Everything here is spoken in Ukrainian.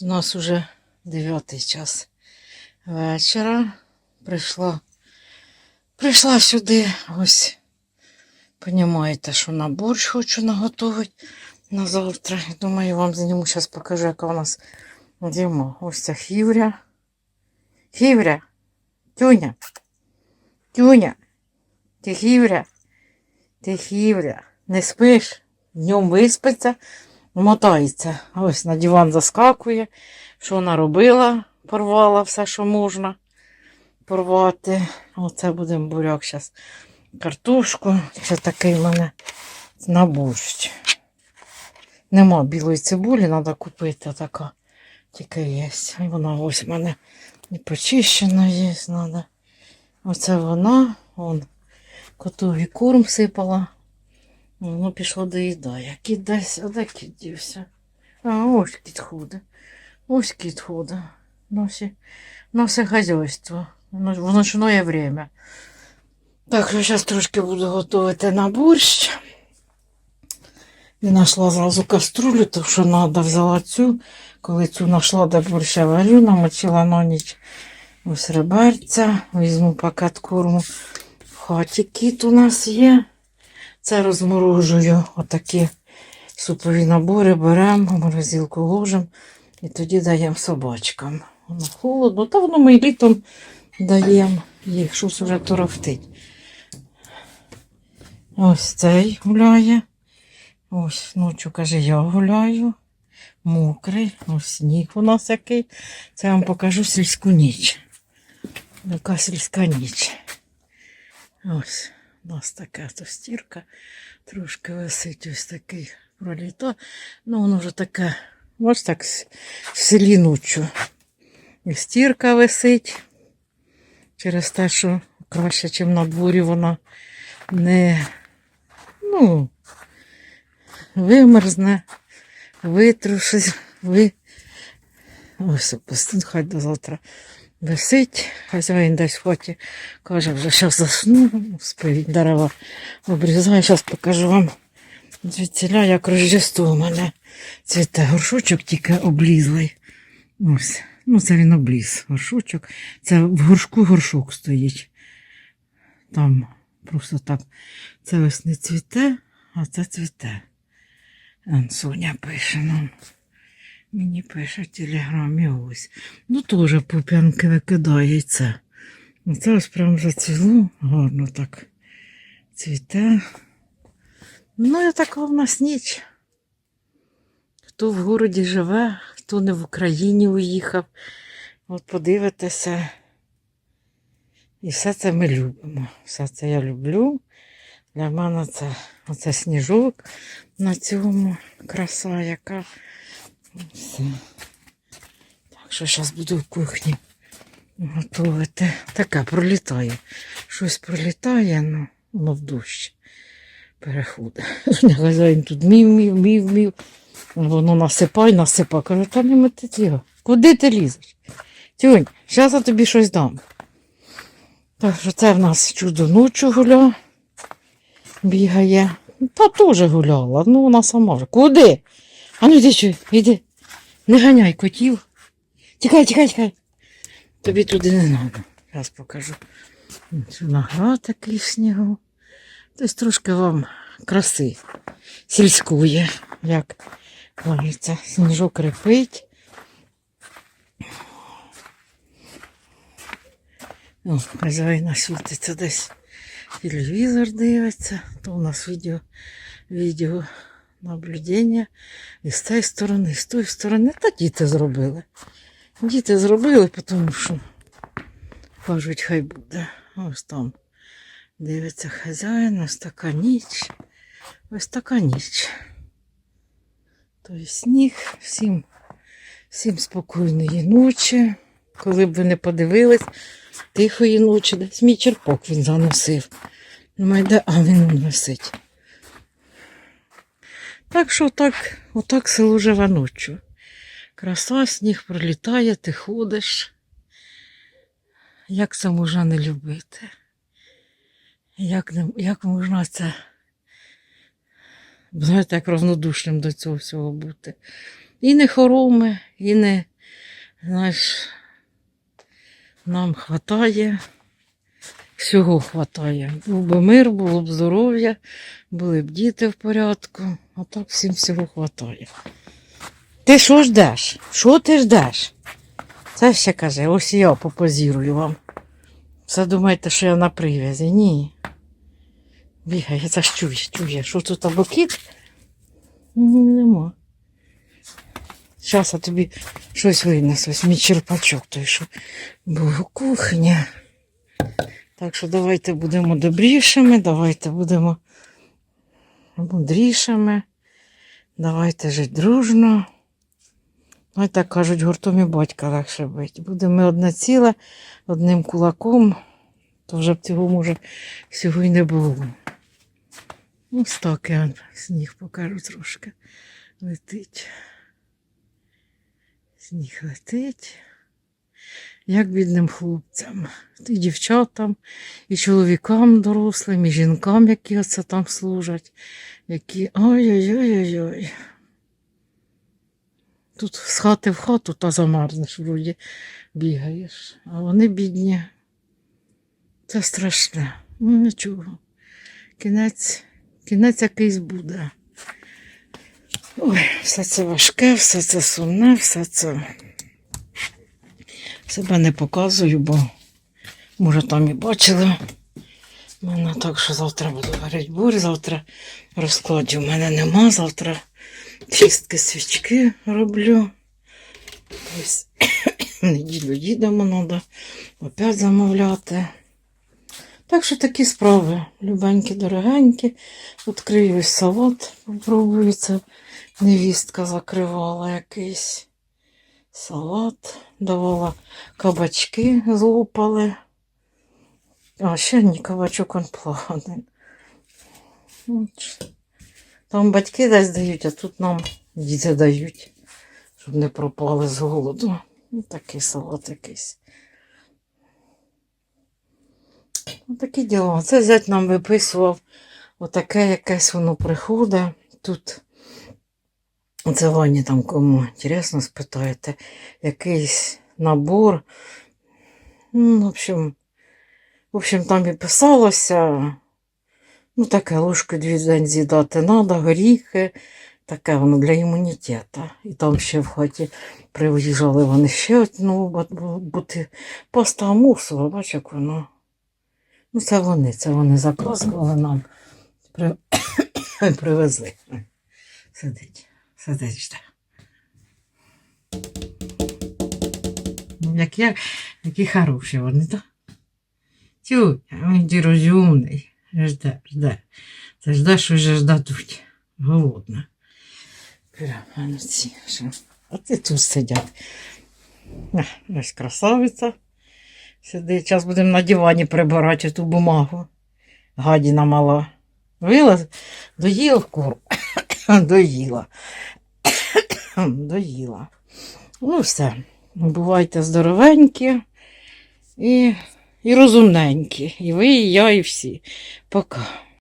У нас уже дев'ятий час вечора. Прийшла, прийшла сюди. Ось, понімаєте, що на борщ хочу наготувати на завтра. Думаю, вам зніму, зараз покажу, яка у нас зима. Ось ця хівря. Хівря. Тюня. Тюня. Ти хівря. Ти хівря. Не спиш? Днем виспиться, мотається. Ось на диван заскакує. Що вона робила? Порвала все, що можна порвати. Оце будемо буряк зараз. Картошку. Ще такий в мене на борщ. Нема білої цибулі, треба купити така. Тільки є. Вона ось в мене і почищена є, треба. Оце вона. Вон, котові корм сипала. Воно пішло доїдає. Кіт десь, а де кіт? А, ось кіт ходить. Ось кіт ходить. Носі, носить хазяйство. В ночное время. Так, що зараз трошки буду готувати на борщ. І знайшла зразу каструлю, тому що треба взяла цю. Коли цю знайшла, де борща варю, намочила на ніч ось реберця. Візьму пакет корму. В хаті кіт у нас є. Це розморожую отакі супові набори, беремо, в морозилку ложимо і тоді даємо собачкам. Воно холодно, та воно ми літом даємо їх, щось вже торохтить. Ось цей гуляє. Ось ночі, каже, я гуляю. Мокрий, ось сніг у нас який. Це я вам покажу сільську ніч. Яка сільська ніч. Ось. У нас така то стірка, трошки висить ось такий проліто. Ну, воно вже таке, ось так с- в селі ночу. І стірка висить через те, що краще, ніж на дворі вона не ну, вимерзне, витрушить, ви. Ось, хай до завтра висить. Хазяїн десь в хаті каже, вже зараз засну, спить дерева обрізаю. Зараз покажу вам звідціля, як Рождество у мене цвіте. Горшочок тільки облізлий. Ось. Ну, це він обліз. Горшочок. Це в горшку горшок стоїть. Там просто так. Це ось не цвіте, а це цвіте. Он Соня пише нам. Мені пише в телеграмі ось. Ну, теж пуп'янки викидається. Ну, Це ось прям зацвіло, гарно так цвіте. Ну, і така в нас ніч. Хто в городі живе, хто не в Україні уїхав. От подивитися. І все це ми любимо. Все це я люблю. Для мене це оце сніжок на цьому краса, яка. Все. Так що зараз буду в кухні готувати. Таке пролітає. Щось пролітає, ну, воно в дощ переходить. Хазяїн тут мів, мів, мів, мів. Воно насипай, насипай. Кажу, та не мети. Куди ти лізеш? Тюнь, зараз я тобі щось дам. Так що це в нас чудо ночі гуля. Бігає. Та теж гуляла, ну вона сама вже. Куди? А ну йди що, йди. Не ганяй котів. Тікай, тікай, тікай. Тобі туди не треба. Зараз покажу. Виноград такий в снігу. Тобто трошки вам краси сільської, як кажеться. Сніжок репить. О, хазяїна світиться десь. Телевізор дивиться, то у нас відео, відео наблюдення. І з цієї сторони, і з тої сторони. Та діти зробили. Діти зробили, тому що кажуть, хай буде. Ось там дивиться хазяїн, ось така ніч. Ось така ніч. Тобто сніг, всім, всім спокійної ночі. Коли б ви не подивились, тихої ночі, десь мій черпок він заносив. Думаю, де, а він висить. Так що так, отак село живе ночі. Краса, сніг пролітає, ти ходиш. Як це можна не любити? Як, як можна це, знаєте, як равнодушним до цього всього бути? І не хороми, і не, знаєш, нам хватає, всього хватає. Був би мир, було б здоров'я, були б діти в порядку, а так всім всього хватає. Ти що ждеш? Що ти ждеш? Це ще каже, ось я попозірую вам. Все думаєте, що я на прив'язі? Ні. Бігає, це ж чує, чує. Що тут або кіт? Нема. Зараз я тобі щось винесу, мій черпачок той, що був у кухні. Так що давайте будемо добрішими, давайте будемо мудрішими. Давайте жити дружно. Ой, так кажуть, гуртом і батька легше бити. Будемо одне ціле, одним кулаком, то вже б цього може всього й не було. Так я сніг покажу трошки. Летить. Сніг летить. Як бідним хлопцям, і дівчатам, і чоловікам дорослим, і жінкам, які оце там служать, які ой-ой-ой-ой-ой. Тут з хати в хату та замерзнеш, вроді бігаєш. А вони бідні. Це страшне. Ну нічого. Кінець, кінець якийсь буде. Ой, все це важке, все це сумне, все це. Себе не показую, бо може там і бачили. Мене так, що завтра буду варити бурь, завтра розкладів у мене нема, завтра чистки свічки роблю. Ось неділю їдемо, треба опять замовляти. Так що такі справи. Любенькі, дорогенькі. Відкрию салат, попробую. Це невістка закривала якийсь салат, давала кабачки, злопали. А ще ні, кабачок он плаваний. От. Там батьки десь дають, а тут нам діти дають, щоб не пропали з голоду. Ну, такий салат якийсь. Отакі діла. Це зять нам виписував отаке якесь воно приходить. Тут це Вані там кому інтересно спитаєте, якийсь набор. Ну, в общем, в общем, там і писалося. Ну, таке ложку дві день з'їдати треба, горіхи, таке воно для імунітету. І там ще в хаті приїжджали вони ще одну бути паста мусова, бач, як воно. Ну, це вони, це вони заказували нам. При... Привезли. Сидить, сидить жде. Ну, як я, які хороші вони, так? Тю, він розумний. Жде, жде. Це жде, що вже ждадуть. Голодна. Прямо ці. А ти тут сидять. Ось красавиця. Сидить. Зараз будемо на дивані прибирати ту бумагу. Гадіна мала. Вилаз, доїла куру. доїла. доїла. Ну, все. Бувайте здоровенькі і, і розумненькі. І ви, і я, і всі. Пока.